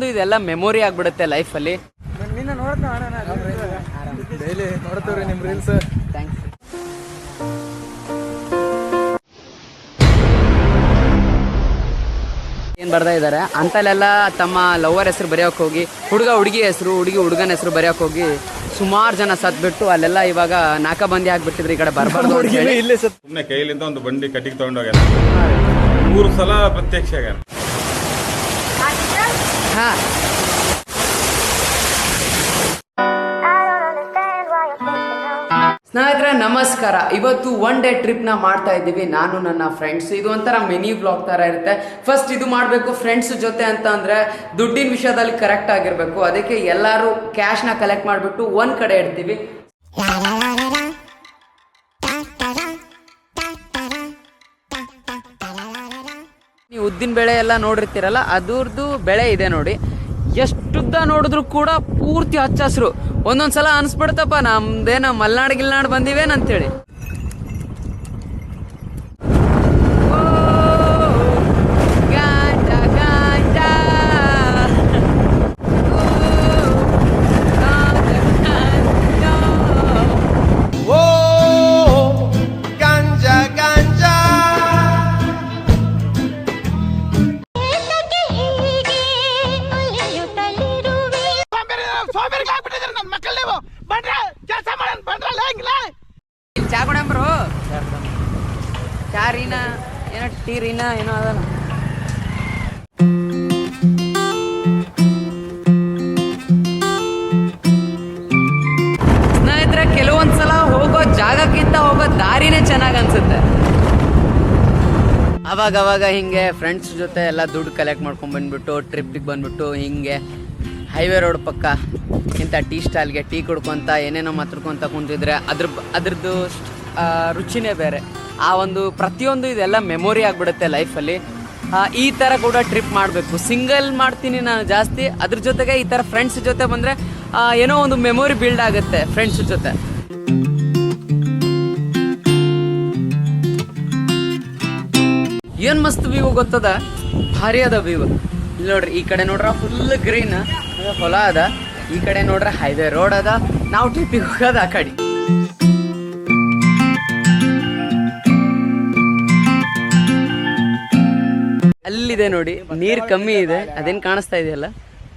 ಪ್ರತಿಯೊಂದು ಇದೆಲ್ಲ ಮೆಮೊರಿ ಆಗ್ಬಿಡುತ್ತೆ ಲೈಫಲ್ಲಿ ನಿನ್ನ ಏನ್ ಬರ್ದಾ ಡೈಲಿ ನೋಡ್ತೀವ್ರಿ ನಿಮ್ಮ ರೀಲ್ಸ್ ಥ್ಯಾಂಕ್ಸ್ ಏನು ಬರ್ತಾ ಇದ್ದಾರೆ ಅಂತಲ್ಲೆಲ್ಲ ತಮ್ಮ ಲವರ್ ಹೆಸರು ಬರೆಯೋಕೆ ಹೋಗಿ ಹುಡುಗ ಹುಡುಗಿ ಹೆಸರು ಹುಡುಗಿ ಹುಡುಗನ ಹೆಸರು ಬರೆಯೋಕೆ ಹೋಗಿ ಸುಮಾರು ಜನ ಸತ್ಬಿಟ್ಟು ಅಲ್ಲೆಲ್ಲ ಇವಾಗ ನಾಕಾಬಂದಿ ಆಗ್ಬಿಟ್ಟಿದ್ರು ಈ ಕಡೆ ಬರಬಾರ್ದು ಹುಡುಗಿ ಇಲ್ಲೇ ಸತ್ ಸುಮ್ಮನೆ ಕೈಲಿಂದ ಒಂದು ಬಂಡಿ ಕಟ್ಟಿಗೆ ತಗೊಂಡೋಗ ಮೂರು ಸಲ ಪ್ರತ್ಯಕ್ಷ ಆಗ್ಯಾನ. ಹಾ. ಸ್ನೇಹಿತರೆ, ನಮಸ್ಕಾರ. ಇವತ್ತು ಒನ್ ಡೇ ಟ್ರಿಪ್ನ ಮಾಡ್ತಾ ಇದ್ದೀವಿ. ನಾನು, ನನ್ನ ಫ್ರೆಂಡ್ಸ್ ಇದು ಒಂಥರ ಮಿನಿ ಬ್ಲಾಗ್ ತರ ಇರುತ್ತೆ. ಫಸ್ಟ್ ಇದು ಮಾಡಬೇಕು ಫ್ರೆಂಡ್ಸ್ ಜೊತೆ ಅಂತ ಅಂದ್ರೆ ದುಡ್ಡಿನ ವಿಷಯದಲ್ಲಿ ಕರೆಕ್ಟ್ ಆಗಿರ್ಬೇಕು. ಅದಕ್ಕೆ ಎಲ್ಲರೂ ಕ್ಯಾಶ್ನ ಕಲೆಕ್ಟ್ ಮಾಡಿಬಿಟ್ಟು ಒಂದ್ ಕಡೆ ಇಡ್ತೀವಿ. ಉದ್ದಿನ ಬೆಳೆ ಎಲ್ಲ ನೋಡಿರ್ತೀರಲ್ಲ ಅದ್ರದ್ದು ಬೆಳೆ ಇದೆ ನೋಡಿ. ಎಷ್ಟುದ್ದ ನೋಡಿದ್ರು ಕೂಡ ಪೂರ್ತಿ ಹಚ್ಚ ಹಸಿರು. ಒಂದೊಂದ್ಸಲ ಅನ್ಸ್ಬಿಡ್ತಪ್ಪ ನಮ್ದೇನ ಮಲ್ನಾಡ್ ಗಿಲ್ನಾಡ್ ಬಂದಿವೇನಂತೇಳಿ ಚಾ ಕೊಡಂಬ್ರು ಚಾ ರೀನ ಏನೋ ಟೀ ರೀನ ಏನೋ ಅದನ. ಸ್ನೇಹಿತರೆ ಕೆಲವೊಂದ್ಸಲ ಹೋಗೋ ಜಾಗಕ್ಕಿಂತ ಹೋಗೋ ದಾರಿನೇ ಚೆನ್ನಾಗಿ ಅನ್ಸುತ್ತೆ. ಅವಾಗ ಅವಾಗ ಹಿಂಗೆ ಫ್ರೆಂಡ್ಸ್ ಜೊತೆ ಎಲ್ಲ ದುಡ್ಡು ಕಲೆಕ್ಟ್ ಮಾಡ್ಕೊಂಡ್ ಬಂದ್ಬಿಟ್ಟು ಟ್ರಿಪ್ಪಿಗೆ ಬಂದ್ಬಿಟ್ಟು ಹಿಂಗೆ ಹೈವೇ ರೋಡ್ ಪಕ್ಕ ಇಂಥ ಟೀ ಸ್ಟಾಲ್ಗೆ ಟೀ ಕುಡ್ಕೊಂತ, ಏನೇನೋ ಮಾತಾಡ್ಕೊತ ಕುಂತಿದ್ರೆ ಅದ್ರ ಅದ್ರದ್ದು ರುಚಿನೇ ಬೇರೆ. ಆ ಒಂದು ಪ್ರತಿಯೊಂದು ಇದೆಲ್ಲ ಮೆಮೊರಿ ಆಗಿಬಿಡುತ್ತೆ ಲೈಫಲ್ಲಿ ಈ ಥರ ಕೂಡ ಟ್ರಿಪ್ ಮಾಡಬೇಕು. ಸಿಂಗಲ್ ಮಾಡ್ತೀನಿ ನಾನು ಜಾಸ್ತಿ. ಅದ್ರ ಜೊತೆಗೆ ಈ ಥರ ಫ್ರೆಂಡ್ಸ್ ಜೊತೆ ಬಂದರೆ ಏನೋ ಒಂದು ಮೆಮೊರಿ ಬಿಲ್ಡ್ ಆಗುತ್ತೆ ಫ್ರೆಂಡ್ಸ್ ಜೊತೆ. ಏನ್ ಮಸ್ತ್ ವ್ಯೂ ಗೊತ್ತದ? ಭಾರಿ ಅದ ವ್ಯೂ ಇಲ್ಲಿ ನೋಡ್ರಿ, ಈ ಕಡೆ ನೋಡ್ರ ಫುಲ್ ಗ್ರೀನ್ ಹೊಲ ಅದ. ಈ ಕಡೆ ನೋಡ್ರೆ ಹೈವೇ ರೋಡ್ ಅದ. ನಾವು ಟ್ರಿಪ್ಪಿಗೆ ಹೋಗೋದು ಆ ಕಡೆ. ಅಲ್ಲಿದೆ ನೋಡಿ, ನೀರ್ ಕಮ್ಮಿ ಇದೆ. ಅದೇನ್ ಕಾಣಿಸ್ತಾ ಇದೆಯಲ್ಲ?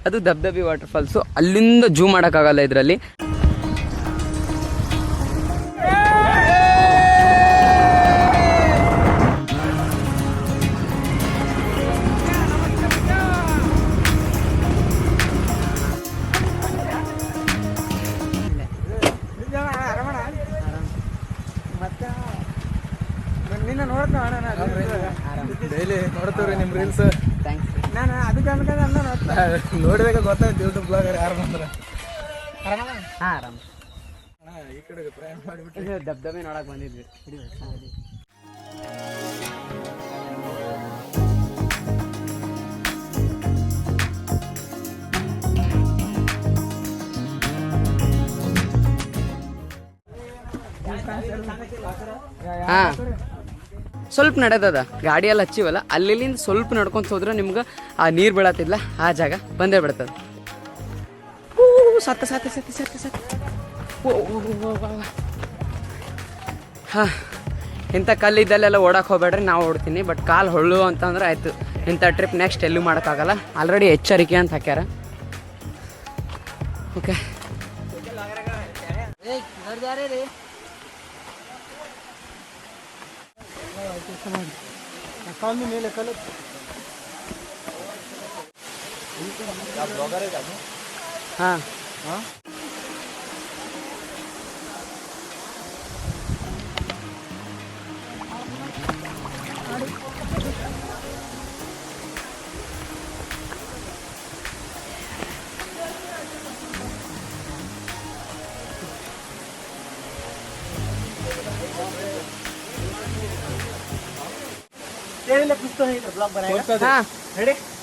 ಅದು ದಬ್ದಬಿ ವಾಟರ್ ಫಾಲ್ಸು ಅಲ್ಲಿಂದ ಜೂ ಮಾಡೋಕ್ಕಾಗಲ್ಲ ಇದರಲ್ಲಿ. ನಿನ್ನ ನೋಡ್ತಾ ಅಣ್ಣ ಡೈಲಿ ನೋಡ್ತೀವ್ರಿ ನಿಮ್ಮ ರೀಲ್ಸ್ ಥ್ಯಾಂಕ್ಸ್ ನಾನು ಅದಕ್ಕೆ ಅನ್ಕೊಂಡೆ ನೋಡ್ತಾ ನೋಡಿದಾಗ ಗೊತ್ತಾಯ್ತು ಯೂಟ್ಯೂಬ್ ಬ್ಲಾಗರ್ ಯಾರು ಬಂದ್ರೆ ಹಾಂ ಆರಾಮ. ಅಣ್ಣ ಈ ಕಡೆ ಪ್ರಯಾಣ ಮಾಡಿಬಿಟ್ಟು. ದಬ್ದಬೆ ನೋಡಕ್ ಬಂದಿದ್ವಿ. ಹಾ. ಸ್ವಲ್ಪ ನಡೆದದ. ಗಾಡಿ ಎಲ್ಲ ಹಚ್ಚಿವಲ್ಲ ಅಲ್ಲಿಂದ ಸ್ವಲ್ಪ ನಡ್ಕೊಂತ ಹೋದ್ರೆ ನಿಮ್ಗೆ ಆ ನೀರು ಬೀಳತ್ತಿಲ್ಲ ಆ ಜಾಗ ಬಂದೇ ಬಿಡ್ತದ. ಸತ್ತ ಸತ್ತ ಸತ್ತ ಸತ್ತ ಸತ್ತ. ಹಾ, ಇಂಥ ಕಲ್ಲಿದ್ದಲ್ಲೆಲ್ಲ ಓಡಕ್ಕೆ ಹೋಗ್ಬೇಡ್ರಿ, ನಾವು ಓಡ್ತೀನಿ ಬಟ್ ಕಾಲು ಹೊಳ್ಳು ಅಂತಂದ್ರೆ ಆಯ್ತು. ಇಂಥ ಟ್ರಿಪ್ ನೆಕ್ಸ್ಟ್ ಎಲ್ಲೂ ಮಾಡೋಕ್ಕಾಗಲ್ಲ. ಆಲ್ರೆಡಿ ಎಚ್ಚರಿಕೆ ಅಂತ ಹಾಕ್ಯಾರ. ಓಕೆ ಕಾಲು ಮೇಲೆ ಕಲ್ಲು ಹಾಂ ಹಾ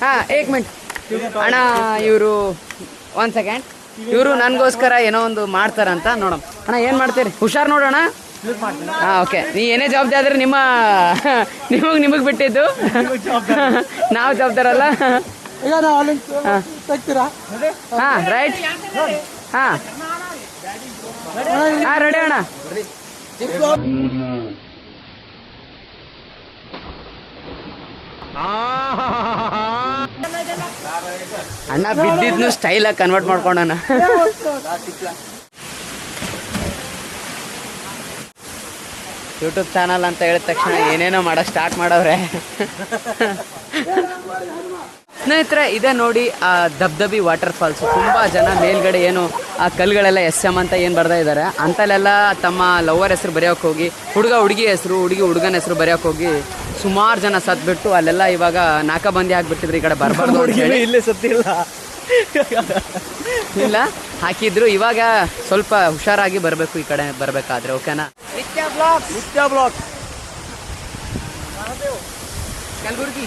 ಹಾ ಏಕ್ ಮಿನಿಟ್ ಅಣ್ಣ ಇವರು ಒನ್ ಸೆಕೆಂಡ್ ಇವರು ನನಗೋಸ್ಕರ ಏನೋ ಒಂದು ಮಾಡ್ತಾರಂತ ನೋಡೋಣ. ಅಣ್ಣ ಏನು ಮಾಡ್ತೀರಿ? ಹುಷಾರ್ ನೋಡೋಣ? ಹಾಂ ಓಕೆ ನೀ ಏನೇ ಜವಾಬ್ದಾರಿ ಆದ್ರೆ ನಿಮ್ಮ ನಿಮಗೆ ನಿಮಗೆ ಬಿಟ್ಟಿದ್ದು. ನಾವು ಜವಾಬ್ದಾರಲ್ಲ ಹಾ. ರೈಟ್ ಹಾ ಹಾ. ರೆಡಿ ಅಣ್ಣ. ಅಣ್ಣ ಬಿದ್ದಿದ್ನು ಸ್ಟೈಲಾಗಿ ಕನ್ವರ್ಟ್ ಮಾಡ್ಕೊಂಡಣ್ಣ. ಯೂಟ್ಯೂಬ್ ಚಾನಲ್ ಅಂತ ಹೇಳಿದ ತಕ್ಷಣ ಏನೇನೋ ಮಾಡಕ್ ಸ್ಟಾರ್ಟ್ ಮಾಡವ್ರೆ. ಸ್ನೇಹಿತರೆ ಇದೆ ನೋಡಿ ಆ ದಬ್ದಬಿ ವಾಟರ್ ಫಾಲ್ಸ್ ತುಂಬಾ ಜನ ಮೇಲ್ಗಡೆ ಏನು ಆ ಕಲ್ಗಳೆಲ್ಲ ಎಸ್ ಎಂ ಅಂತ ಏನು ಬರ್ತಾ ಇದ್ದಾರೆ ಅಂತಲ್ಲೆಲ್ಲ ತಮ್ಮ ಲವರ್ ಹೆಸರು ಬರೆಯೋಕೆ ಹೋಗಿ ಹುಡುಗ ಹುಡುಗಿ ಹೆಸರು ಹುಡುಗಿ ಹುಡುಗನ ಹೆಸರು ಬರೆಯೋಕೆ ಹೋಗಿ ಸುಮಾರು ಜನ ಸತ್ಬಿಟ್ಟು ಅಲ್ಲೆಲ್ಲ ಇವಾಗ ನಾಕಾಬಂದಿ ಆಗ್ಬಿಟ್ಟಿದ್ರು ಈ ಕಡೆ ಬರಬಾರ್ದು ಇಲ್ಲಿ ಸತ್ತಿಲ್ಲ. ಇಲ್ಲ ಹಾಕಿದ್ರು. ಇವಾಗ ಸ್ವಲ್ಪ ಹುಷಾರಾಗಿ ಬರಬೇಕು ಈ ಕಡೆ ಬರಬೇಕಾದ್ರೆ ಓಕೆನಾ? ನಿತ್ಯ ಬ್ಲಾಕ್ ನಿತ್ಯ ಬ್ಲಾಕ್ ಕಲಬುರ್ಗಿ.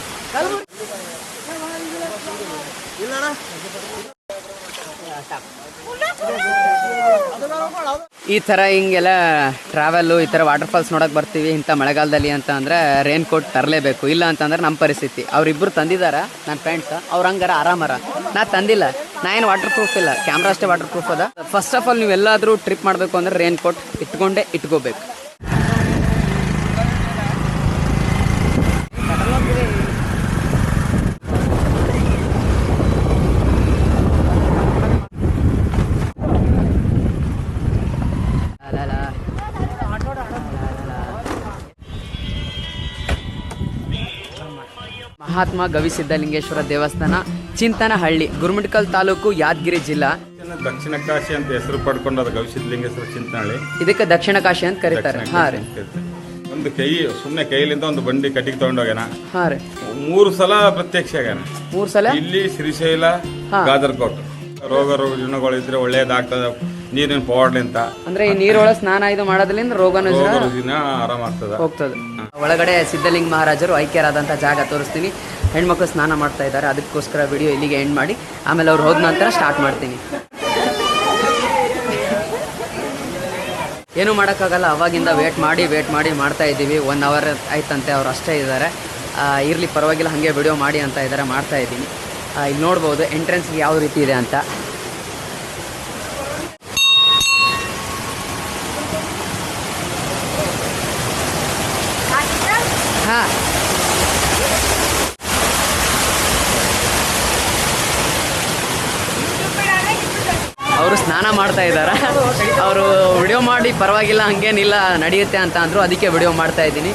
ಈ ಥರ ಹಿಂಗೆಲ್ಲ ಟ್ರಾವೆಲ್ಲು ಈ ಥರ ವಾಟರ್ ಫಾಲ್ಸ್ ನೋಡಕ್ ಬರ್ತೀವಿ, ಇಂಥ ಮಳೆಗಾಲದಲ್ಲಿ ಅಂತ ಅಂದರೆ ರೈನ್ ಕೋಟ್ ತರಲೇಬೇಕು. ಇಲ್ಲ ಅಂತಂದ್ರೆ ನಮ್ಮ ಪರಿಸ್ಥಿತಿ. ಅವ್ರಿಬ್ರು ತಂದಿದಾರ ನನ್ನ ಫ್ರೆಂಡ್ಸ್ ಅವ್ರ ಹಂಗಾರ ಆರಾಮರ. ನಾ ತಂದಿಲ್ಲ. ನಾ ಏನು ವಾಟರ್ ಪ್ರೂಫ್ ಇಲ್ಲ. ಕ್ಯಾಮ್ರಾ ಅಷ್ಟೇ ವಾಟರ್ ಪ್ರೂಫ್ ಅದ. ಫಸ್ಟ್ ಆಫ್ ಆಲ್ ನೀವು ಎಲ್ಲಾದರೂ ಟ್ರಿಪ್ ಮಾಡಬೇಕು ಅಂದ್ರೆ ರೈನ್ ಕೋಟ್ ಇಟ್ಕೊಂಡೇ ಇಟ್ಕೋಬೇಕು. ಮಹಾತ್ಮ ಗವಿಸಿದ್ದಲಿಂಗೇಶ್ವರ ದೇವಸ್ಥಾನ ಚಿಂತನಹಳ್ಳಿ ಗುರುಮಿಟ್ಕಲ್ ತಾಲೂಕು ಯಾದಗಿರಿ ಜಿಲ್ಲಾ. ದಕ್ಷಿಣ ಕಾಶಿ ಅಂತ ಹೆಸರು ಪಡ್ಕೊಂಡು ಅದು ಗವಿಸಿದ್ಲಿಂಗೇಶ್ವರ ಚಿಂತನಹಳ್ಳಿ. ಇದಕ್ಕೆ ದಕ್ಷಿಣ ಕಾಶಿ ಅಂತ ಕರೀತಾರೆ. ದಕ್ಷಿಣ ಹಾ ರೀ. ಒಂದು ಕೈ ಸುಮ್ಮನೆ ಕೈಲಿಂದ ಒಂದು ಬಂಡಿ ಕಟ್ಟಿಗೆ ತಗೊಂಡೋಗ್ಯಾನ ಹಾ ರೀ. ಮೂರು ಸಲ ಪ್ರತ್ಯಕ್ಷ ಆಗ್ಯಾನ. ಮೂರು ಸಲ? ಇಲ್ಲಿ ಶ್ರೀಶೈಲ. ಗಾದರ್ಕೋಟ್. ರೋಗ ರೋಗಗಳು ಇದ್ರೆ ಒಳ್ಳೇದಾಗ್ತದ. ನೀರಿನ ಪವಾಡ್ಲಿಂತ ಅಂದ್ರೆ ಈ ನೀರೊಳಗೆ ಸ್ನಾನ ಇದು ಮಾಡೋದ್ರಿಂದ ರೋಗ ರೋಗ ರುಜಿನ ಆರಾಮಾಗ್ತದ ಹೋಗ್ತದೆ. ಒಳಗಡೆ ಸಿದ್ಧಲಿಂಗ ಮಹಾರಾಜರು ಐಕ್ಯರಾದಂತ ಜಾಗ ತೋರಿಸ್ತೀನಿ. ಹೆಣ್ಮಕ್ಳು ಸ್ನಾನ ಮಾಡ್ತಾ ಇದ್ದಾರೆ. ಅದಕ್ಕೋಸ್ಕರ ವಿಡಿಯೋ ಇಲ್ಲಿಗೆ ಎಂಡ್ ಮಾಡಿ. ಆಮೇಲೆ ಅವ್ರು ಹೋದ ನಂತರ ಸ್ಟಾರ್ಟ್ ಮಾಡ್ತೀನಿ. ಏನು ಮಾಡೋಕ್ಕಾಗಲ್ಲ. ಅವಾಗಿಂದ ವೇಟ್ ಮಾಡಿ ವೇಟ್ ಮಾಡಿ ಮಾಡ್ತಾ ಇದ್ದೀವಿ. ಒನ್ ಅವರ್ ಆಯ್ತಂತೆ ಅವ್ರು ಅಷ್ಟೇ ಇದ್ದಾರೆ. ಇರಲಿ ಪರವಾಗಿಲ್ಲ ಹಾಗೆ ವಿಡಿಯೋ ಮಾಡಿ ಅಂತ ಇದ್ದಾರೆ ಮಾಡ್ತಾ ಇದ್ದೀನಿ. ಇಲ್ಲಿ ನೋಡ್ಬೋದು ಎಂಟ್ರೆನ್ಸ್ಗೆ ಯಾವ ರೀತಿ ಇದೆ ಅಂತ ಹಾಂ ಅವರು ಸ್ನಾನ ಮಾಡ್ತಾ ಇದ್ದಾರೆ? ಅವರು ವಿಡಿಯೋ ಮಾಡಿ, ಪರವಾಗಿಲ್ಲ, ಹಂಗೇನಿಲ್ಲ, ನಡೆಯುತ್ತೆ ಅಂತ ಅಂದ್ರು, ಅದಕ್ಕೆ ವಿಡಿಯೋ ಮಾಡ್ತಾ ಇದ್ದೀನಿ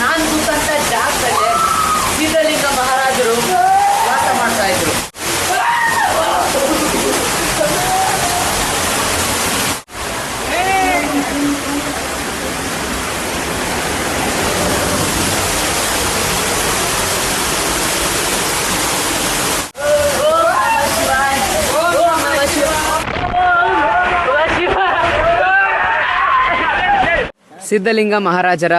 ನಾನು ಕೂತಂತ ಜಾಗದಲ್ಲಿ ಸಿದ್ಧಲಿಂಗ ಮಹಾರಾಜರು ವಾಸ ಮಾಡ್ತಾ ಇದ್ರು ಸಿದ್ಧಲಿಂಗ ಮಹಾರಾಜರ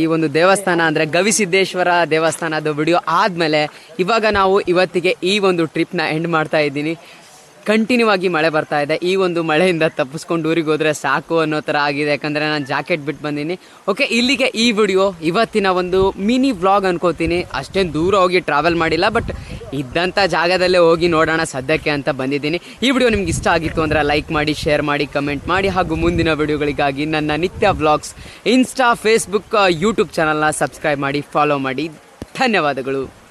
ಈ ಒಂದು ದೇವಸ್ಥಾನ ಅಂದರೆ ಗವಿಸಿದ್ದೇಶ್ವರ ದೇವಸ್ಥಾನದ ವಿಡಿಯೋ ಆದಮೇಲೆ ಇವಾಗ ನಾವು ಇವತ್ತಿಗೆ ಈ ಒಂದು ಟ್ರಿಪ್ನ ಎಂಡ್ ಮಾಡ್ತಾ ಇದ್ದೀನಿ. ಕಂಟಿನ್ಯೂ ಆಗಿ ಮಳೆ ಬರ್ತಾ ಇದೆ. ಈ ಒಂದು ಮಳೆಯಿಂದ ತಪ್ಪಿಸ್ಕೊಂಡು ಊರಿಗೆ ಹೋದರೆ ಸಾಕು ಅನ್ನೋ ಥರ ಆಗಿದೆ. ಯಾಕಂದರೆ ನಾನು ಜಾಕೆಟ್ ಬಿಟ್ಟು ಬಂದೀನಿ. ಓಕೆ ಇಲ್ಲಿಗೆ ಈ ವಿಡಿಯೋ ಇವತ್ತಿನ ಒಂದು ಮಿನಿ ವ್ಲಾಗ್ ಅನ್ಕೋತೀನಿ. ಅಷ್ಟೇನು ದೂರ ಹೋಗಿ ಟ್ರಾವೆಲ್ ಮಾಡಿಲ್ಲ ಬಟ್ ಇದ್ದಂಥ ಜಾಗದಲ್ಲೇ ಹೋಗಿ ನೋಡೋಣ ಸದ್ಯಕ್ಕೆ ಅಂತ ಬಂದಿದ್ದೀನಿ. ಈ ವಿಡಿಯೋ ನಿಮ್ಗೆ ಇಷ್ಟ ಆಗಿತ್ತು ಅಂದರೆ ಲೈಕ್ ಮಾಡಿ ಶೇರ್ ಮಾಡಿ ಕಮೆಂಟ್ ಮಾಡಿ ಹಾಗೂ ಮುಂದಿನ ವಿಡಿಯೋಗಳಿಗಾಗಿ ನನ್ನ Nithya vlogs Insta Facebook YouTube ಚಾನಲ್ನ ಸಬ್ಸ್ಕ್ರೈಬ್ ಮಾಡಿ ಫಾಲೋ ಮಾಡಿ. ಧನ್ಯವಾದಗಳು.